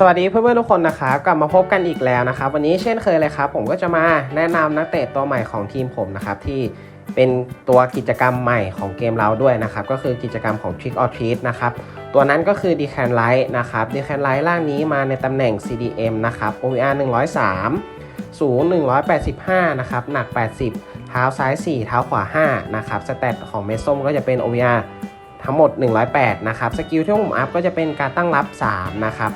สวัสดีเพื่อนๆทุกคนนะครับกลับมาพบกันอีกแล้วนะครับ วันนี้เช่นเคยเลยครับ ผมก็จะมาแนะนำนักเตะตัวใหม่ของทีมผมนะครับ ที่เป็นตัวกิจกรรมใหม่ของเกมเราด้วยนะครับ ก็คือกิจกรรมของ Trick or Treat นะครับ ตัวนั้นก็คือ d e c a n Light นะครับ d e c a n Light ร่างนี้มาในตำแหน่ง CDM นะครับ OVR 103 สูง 185 นะครับ หนัก 80 เท้าซ้าย 4 เท้าขวา 5 นะครับ สเตตของเมส้มก็จะเป็น OVR ทั้งหมด 108 นะครับ สกิลที่ผมอัพก็จะเป็นการตั้งรับ 3 นะครับ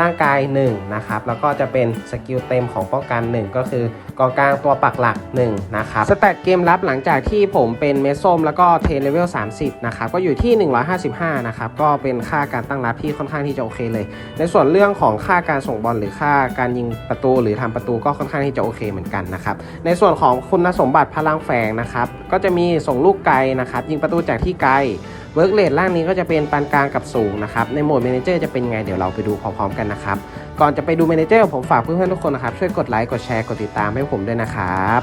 ร่างกาย 1 นะครับ แล้วก็จะเป็นสกิลเต็มของป้องกัน 1 ก็คือกองกลางตัวปักหลัก 1 นะครับ สแตทเกมรับหลังจากที่ผมเป็นเมสส้มแล้วก็เทเลเวล 30 นะครับ ก็อยู่ที่ 155 นะครับ ก็เป็นค่าการตั้งรับที่ค่อนข้างที่จะโอเคเลย ในส่วนเรื่องของค่าการส่งบอลหรือค่าการยิงประตูหรือทำประตูก็ค่อนข้างที่จะโอเคเหมือนกันนะครับ ในส่วนของคุณสมบัติพลังแฝงนะครับ ก็จะมีส่งลูกไกลนะครับ ยิงประตูจากที่ไกล เวิร์กเลทล่างนี้ก็จะเป็นปานกลางกับสูงนะครับ ในโหมด m ม n เจอร์จะเป็นไงเดี๋ยวเราไปดูพร้อมๆกันนะครับ ก่อนจะไปดู m ม n เจอร์ผมฝากเพื่อนๆทุกคนนะครับ ช่วยกดไลค์กดแชร์กดติดตามให้ผมด้วยนะครับ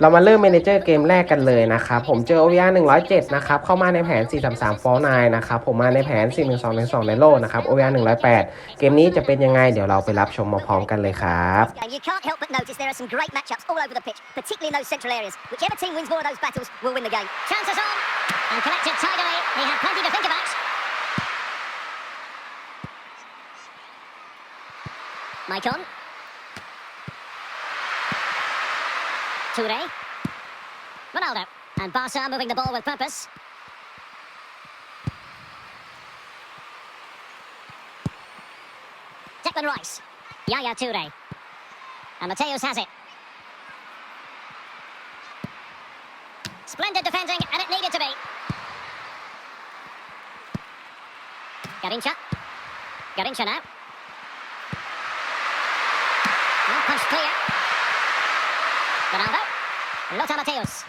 เรามาเริ่ม m ม n เจอร์เกมแรกกันเลยนะครับ ผมเจอ OVR 107 นะครับ เข้ามาในแผน 433 for 9นะครับ ผมมาในแผน 412ในโลนะครับ OVR 108 เกมนี้จะเป็นยังไง เดี๋ยวเราไปรับชมมาพร้อมกันเลยครับ We have plenty to think about. Maicon. Toure. Ronaldo. And Barca moving the ball with purpose. Declan Rice. Yaya Toure. And Mateus has it. Splendid defending, and it needed to be. Garincha. Garincha now. Well, punched clear. Ronaldo. Lothar Mateus.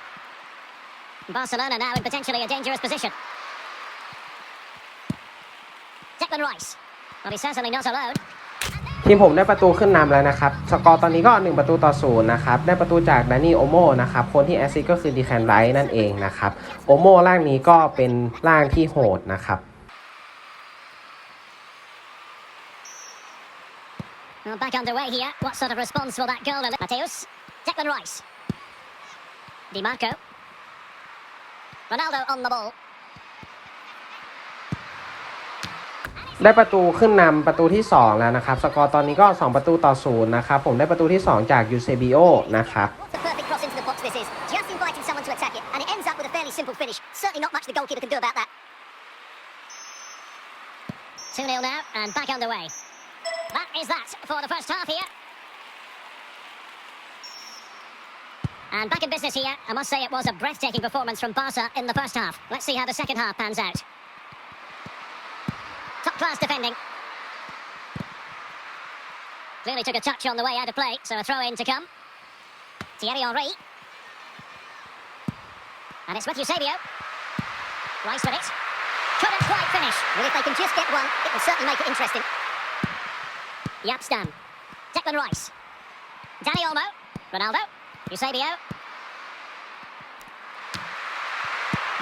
Barcelona now in potentially a dangerous position. Declan Rice. Well, he's certainly not alone. ทีมผมได้ประตูขึ้นนำแล้วนะครับ สกอร์ตอนนี้ก็ 1 ประตูต่อศูนย์นะครับ ได้ประตูจากดานี่โอโมนะครับ คนที่แอสซิก็คือดีแคนไรท์นั่นเองนะครับ โอโมร่างนี้ก็เป็นร่างที่โหดนะครับ Well, back underway here. What sort of response will that goal elicit? Mateus. Declan Rice. Di Marco. Ronaldo on the ball. ได้ประตูขึ้นนำประตูที่ 2 แล้วนะครับ สกอร์ตอนนี้ก็ 2 ประตูต่อศูนย์นะครับ ผมได้ประตูที่ 2 จากยูเซบิโอนะครับ What a perfect cross into the box this is. Just inviting someone to attack it, and it ends up with a fairly simple finish. Certainly not much the goalkeeper can do about that. 2 0 now, and back underway. That is that for the first half here. And back in business here. I must say it was a breathtaking performance from Barca in the first half. Let's see how the second half pans out. Top class defending. Clearly took a touch on the way out of play, so a throw in to come. Thierry Henry. And it's with Eusebio. Rice with it. Couldn't quite finish. Well, if they can just get one, it will certainly make it interesting. Yapstam. Declan Rice. Danny Olmo. Ronaldo. Eusebio.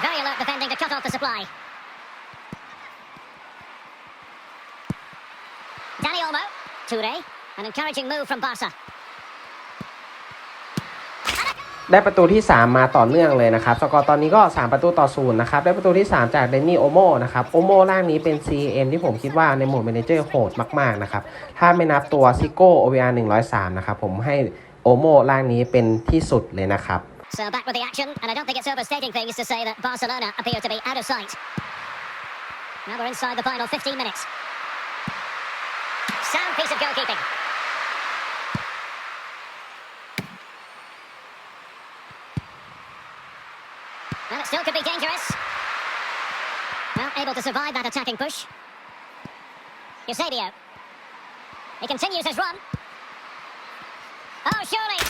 Very alert defending to cut off the supply. Danny Olmo. Toure. An encouraging move from Barca. ได้ประตูที่ 3 มาต่อเนื่องเลยนะครับ สกอร์ตอนนี้ก็ 3 ประตูต่อศูนย์นะครับ ได้ประตูที่ 3 จากเดนนี่โอโมนะครับ โอโมล่างนี้เป็น CM ที่ผมคิดว่าในหมดเมนเจอร์โหดมากๆนะครับ ถ้าไม่นับตัวซิโก้ OVR ร์หนึนะครับ ผมให้โอโมล่างนี้เป็นที่สุดเลยนะครับ So back with the action, and I don't think it's overstating things to say that Barcelona appear to be out of sight. Now we're inside the final 15 minutes. Sound piece of goalkeeping. Well, it still could be dangerous. Well, able to survive that attacking push. Eusebio. He continues his run. Oh, surely.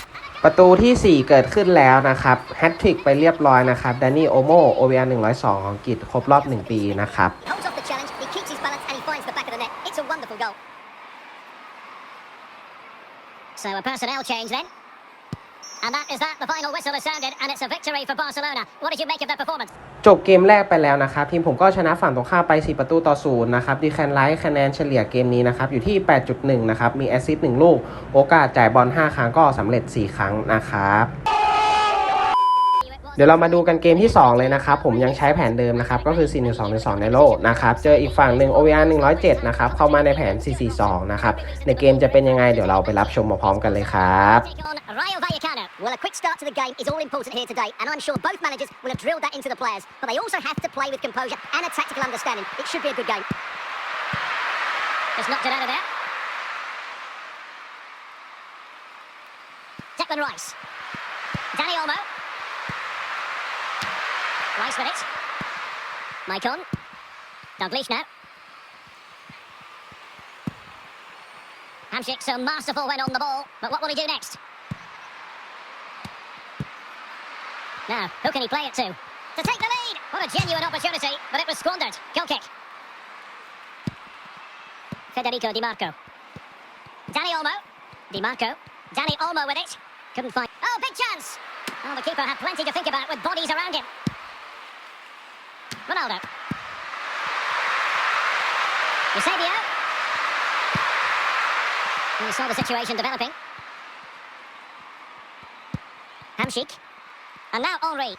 ประตูที่ 4 เกิดขึ้นแล้วนะครับ แฮตทริกไปเรียบร้อยนะครับด a นนี่โอโม OVR 102 ของกิจครบรอบ 1 ปีนะครับ He holds off the challenge, he keeps his balance, and he finds the back of the net. It's a wonderful goal. So a personnel change then. And that is that. The final whistle has sounded, and it's a victory for Barcelona. What did you make of their performance? จบเกมแรกไปแล้วนะครับ ทีมผมก็ชนะฝั่งตรงข้ามไป 4 ประตูต่อศูนย์นะครับดีแคนไลท์คะแนนเฉลี่ยเกมนี้นะครับ อยู่ที่ 8.1 นะครับ มีแอสซิสต์1ลูก โอกาสจ่ายบอล 5 ครั้งก็สำเร็จ 4 ครั้งนะครับ เดี๋ยวเรามาดูกันเกมที่ 2 เลยนะครับ ผมยังใช้แผนเดิมนะครับ ก็คือ 4 1 2 1 2 ในโลกนะครับ เจออีกฝั่งหนึ่ง OVR 107 นะครับ เข้ามาในแผน 442 นะครับ ในเกมจะเป็นยังไง เดี๋ยวเราไปรับชมมาพร้อมกันเลยครับ Rayo Vallecano. Well, a quick start to the game is all important here today, and I'm sure both managers will have drilled that into the players. But they also have to play with composure and a tactical understanding. It should be a good game. Just knocked it out of there. Declan Rice. Danny Olmo. Rice with it. Maicon. Dalglish now. Hamsik so masterful when on the ball, but what will he do next? Now, who can he play it to? To take the lead! What a genuine opportunity, but it was squandered. Goal kick. Federico Di Marco. Danny Olmo. Di Marco. Danny Olmo with it. Couldn't find. Oh, big chance! Well, the keeper had plenty to think about with bodies around him. Ronaldo. Eusebio. And we saw the situation developing. Hamshik. And now Henri.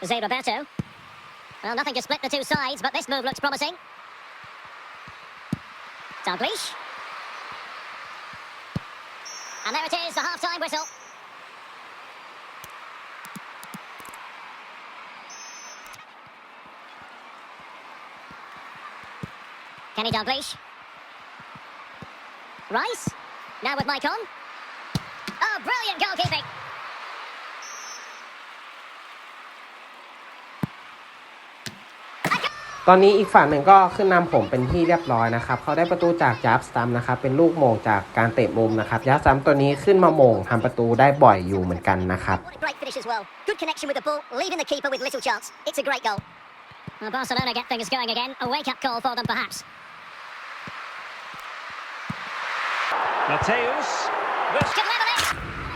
Jose Roberto. Well, nothing to split the two sides, but this move looks promising. Dalglish. And there it is, the half-time whistle. Kenny Dalglish. Rice. Now with Mike on. Oh, brilliant goalkeeping. ตอนนี้อีกฝั่งหนึ่งก็ขึ้นนำผมเป็นที่เรียบร้อยนะครับ เขาได้ประตูจากจับสตัมนะครับ เป็นลูกโมงจากการเตะมุมนะครับยับสตัมตัวนี้ขึ้นมาโมงทำประตูได้บ่อยอยู่เหมือนกันนะครับ Great finish as well. Good connection with the ball, leaving the keeper with little chance. It's a great goal. Well, Barcelona get things going again. A wake-up call for them, perhaps. Mateus. This Could level it.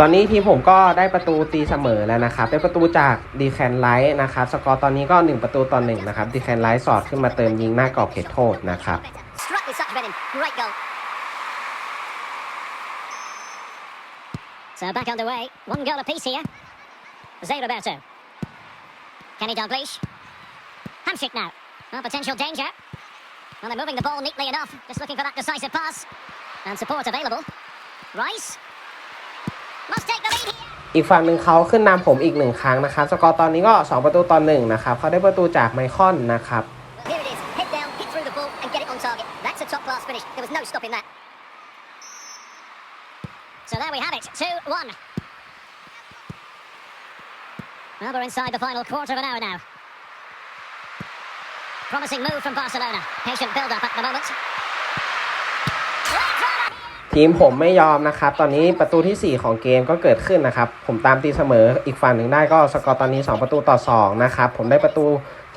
ตอนนี้ทีมผมก็ได้ประตูตีเสมอแล้วนะครับ ได้ประตูจากดีแคนไลท์นะครับ สกอร์ตอนนี้ก็ 1 ประตูต่อ1นะครับดีแคนไลท์สอดขึ้นมาเติมยิงหน้ากรอบเขตโทษนะครับ Struck with such venom. Great goal. So back underway. One goal apiece here. Jose Roberto. Kenny Dalglish. Hamshik now. Well, potential danger. Well, they're moving the ball neatly enough. Just looking for that decisive pass. And support available. Rice. Must take the lead here. อีกฝั่งหนึ่งเขาขึ้นนำผมอีกหนึ่งครั้งนะครับ สกอร์ตอนนี้ก็ 2 ประตูต่อ1นะครับเขาได้ประตูจากไมคอนนะครับ Well, here it is. Head down, hit through the ball, and get it on target. That's a top class finish. There was no stopping that. So there we have it. 2 1. Well, we're inside the final quarter of an hour now. Promising move from Barcelona. Patient build up at the moment. ทีมผมไม่ยอมนะครับ ตอนนี้ประตูที่ 4 ของเกมก็เกิดขึ้นนะครับ ผมตามตีเสมออีกฝั่งหนึ่งได้ก็สกอร์ตอนนี้ 2 ประตูต่อ 2 นะครับ ผมได้ประตู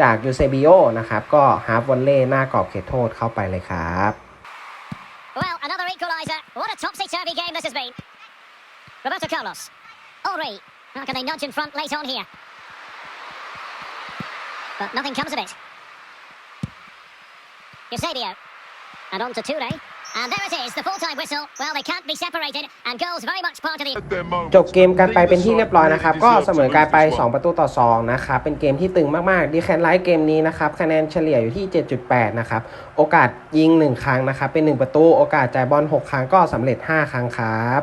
จากยูเซบิโอนะครับ ก็ฮาร์ฟวอลเล่หน้ากรอบเขตโทษเข้าไปเลยครับ Well, another equaliser. What a topsy-turvy game this has been. Roberto Carlos. Henri. How can they nudge in front late on here? But nothing comes of it. Eusebio. And on to Toure. And there it is, the full-time whistle. Well, they can't be separated, and goals very much part of the... จบเกมกันไปเป็นที่เรียบร้อยนะครับ ก็เสมอกันไป 2 ประตูต่อ 2 นะครับ เป็นเกมที่ตึงมากๆดีแคนไลท์เกมนี้นะครับ คะแนนเฉลี่ยอยู่ที่ 7.8 นะครับ โอกาสยิง 1 ครั้งนะครับ เป็น 1 ประตู โอกาสจ่ายบอล 6 ครั้งก็สำเร็จ 5 ครั้งครับ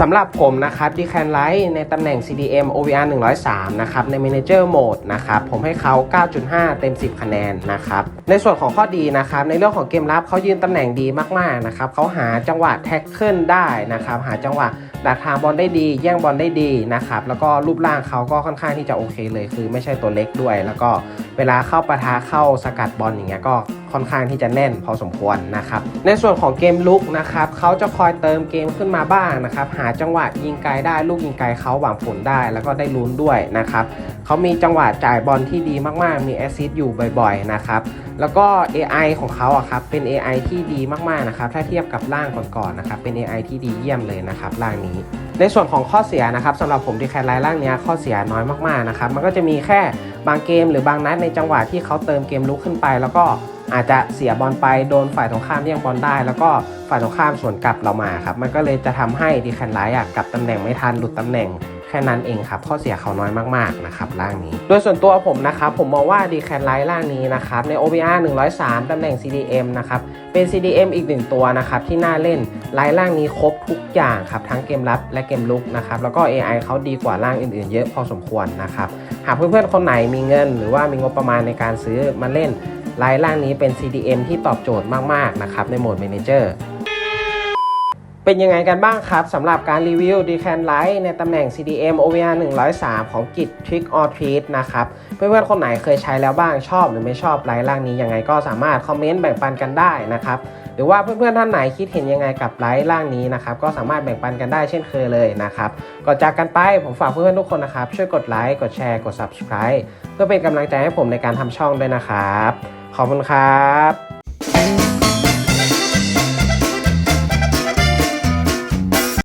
สำหรับผมนะครับดีแคนไลท์ในตำแหน่ง CDM OVR 103 นะครับ ใน Manager Mode นะครับ ผมให้เขา 9.5 เต็ม 10 คะแนนนะครับ ในส่วนของข้อดีนะครับ ในเรื่องของเกมรับเขายืนตำแหน่งดีมากๆนะครับเขาหาจังหวะแท็กเกิลได้นะครับ หาจังหวะดักทางบอลได้ดี แย่งบอลได้ดีนะครับ แล้วก็รูปร่างเขาก็ค่อนข้างที่จะโอเคเลย คือไม่ใช่ตัวเล็กด้วย แล้วก็เวลาเข้าปะทะเข้าสกัดบอลอย่างเงี้ยก็ ค่อนข้างที่จะแน่นพอสมควรนะครับในส่วนของเกมลุกนะครับเขาจะคอยเติมเกมขึ้นมาบ้างนะครับหาจังหวะยิงไกลได้ลูกยิงไกลเขาหวังผลได้แล้วก็ได้ลุ้นด้วยนะครับเขามีจังหวะจ่ายบอลที่ดีมากๆ มีแอสซิสต์อยู่บ่อยๆนะครับแล้วก็ AI ของเขาอะครับเป็น AI ที่ดีมากๆนะครับถ้าเทียบกับร่างก่อนๆนะครับเป็น AI ที่ดีเยี่ยมเลยนะครับร่างนี้ ในส่วนของข้อเสียนะครับสำหรับผมที่แคทไลท์ร่างนี้ข้อเสียน้อยมากๆนะครับมันก็จะมีแค่บางเกมหรือบางนัดในจังหวะที่เขาเติมเกมลุกขึ้นไป แล้วก็ อาจจะเสียบอลไปโดนฝ่ายตรงข้ามแย่งบอลได้ แล้วก็ฝ่ายตรงข้ามสวนกลับเรามาครับมันก็เลยจะทำให้ดีแคนไลท์อะกลับตำแหน่งไม่ทันหลุดตำแหน่งแค่นั้นเองครับข้อเสียเขาน้อยมากๆนะครับร่างนี้ โดยส่วนตัวผมนะครับผมมองว่าดีแคนไลท์ร่างนี้นะครับใน OBR 103ตำแหน่ง CDM นะครับเป็น CDM อีกหนึ่งตัวนะครับที่น่าเล่นไลท์ร่างนี้ครบทุกอย่างครับทั้งเกมรับและเกมลุกนะครับแล้วก็ AI เขาดีกว่าร่างอื่นๆ เยอะพอสมควรนะครับหากเพื่อนๆคนไหนมีเงิน หรือว่ามีงบประมาณในการซื้อมาเล่น ไลท์ร่างนี้เป็น CDM ที่ตอบโจทย์มาก ๆ นะครับ ในโหมด Manager เป็นยังไงกันบ้างครับสำหรับการรีวิว d e c a n Light ในตำแหน่ง CDM OVR 103 ของกิจ Trick or Treat นะครับเพื่อนๆคนไหนเคยใช้แล้วบ้างชอบหรือไม่ชอบไลท์ร่างนี้ยังไงก็สามารถคอมเมนต์แบ่งปันกันได้นะครับหรือว่าเพื่อนๆท่านไหนคิดเห็นยังไงกับไลท์ร่างนี้นะครับก็สามารถแบ่งปันกันได้เช่นเคยเลยนะครับก่อนจากกันไปผมฝากเพื่อนๆทุกคนนะครับช่วยกดไลค์กดแชร์กด Subscribe เพื่อเป็นกำลังใจให้ผมในการทำช่องด้วยนะครับ ขอบคุณครับ